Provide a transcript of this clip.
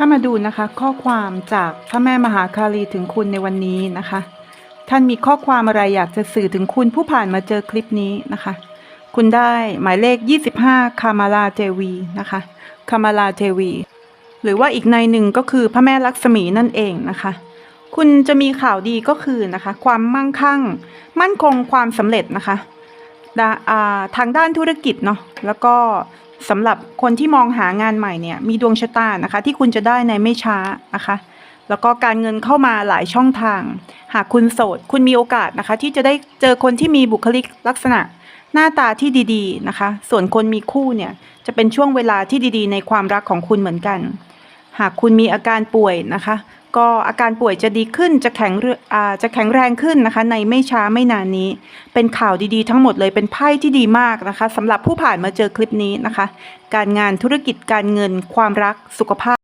ถ้ามาดูนะคะข้อความจากพระแม่มหาคาลีถึงคุณในวันนี้นะคะ ท่านมีข้อความอะไรอยากจะสื่อถึงคุณผู้ผ่านมาเจอคลิปนี้นะคะ คุณได้หมายเลข 25 คามาลาเทวีนะคะคามาลาเทวี หรือว่าอีกในหนึ่งก็คือพระแม่ลักษมีนั่นเองนะคะ คุณจะมีข่าวดีก็คือนะคะ ความมั่งคั่ง มั่นคงความสำเร็จนะคะาทางด้านธุรกิจเนาะแล้วก็ สำหรับคนที่มองหางานใหม่เนี่ยมีดวงชะตานะคะ ที่คุณจะได้ในไม่ช้านะคะ แล้วก็การเงินเข้ามาหลายช่องทาง หากคุณโสด คุณมีโอกาสนะคะ ที่จะได้เจอคนที่มีบุคลิกลักษณะหน้าตาที่ดีๆนะคะ ส่วนคนมีคู่เนี่ยจะเป็นช่วงเวลาที่ดีๆ ในความรักของคุณเหมือนกัน หากคุณมีอาการป่วยนะคะ ก็อาการป่วยจะดีขึ้นจะแข็งเรืออ่าจะแข็งแรงขึ้นนะคะ ในไม่ช้าไม่นานนี้ เป็นข่าวดีๆ ทั้งหมดเลยเป็นไพ่ที่ดีมากนะคะสำหรับผู้ผ่านมาเจอคลิปนี้นะคะ การงานธุรกิจการเงินความรักสุขภาพ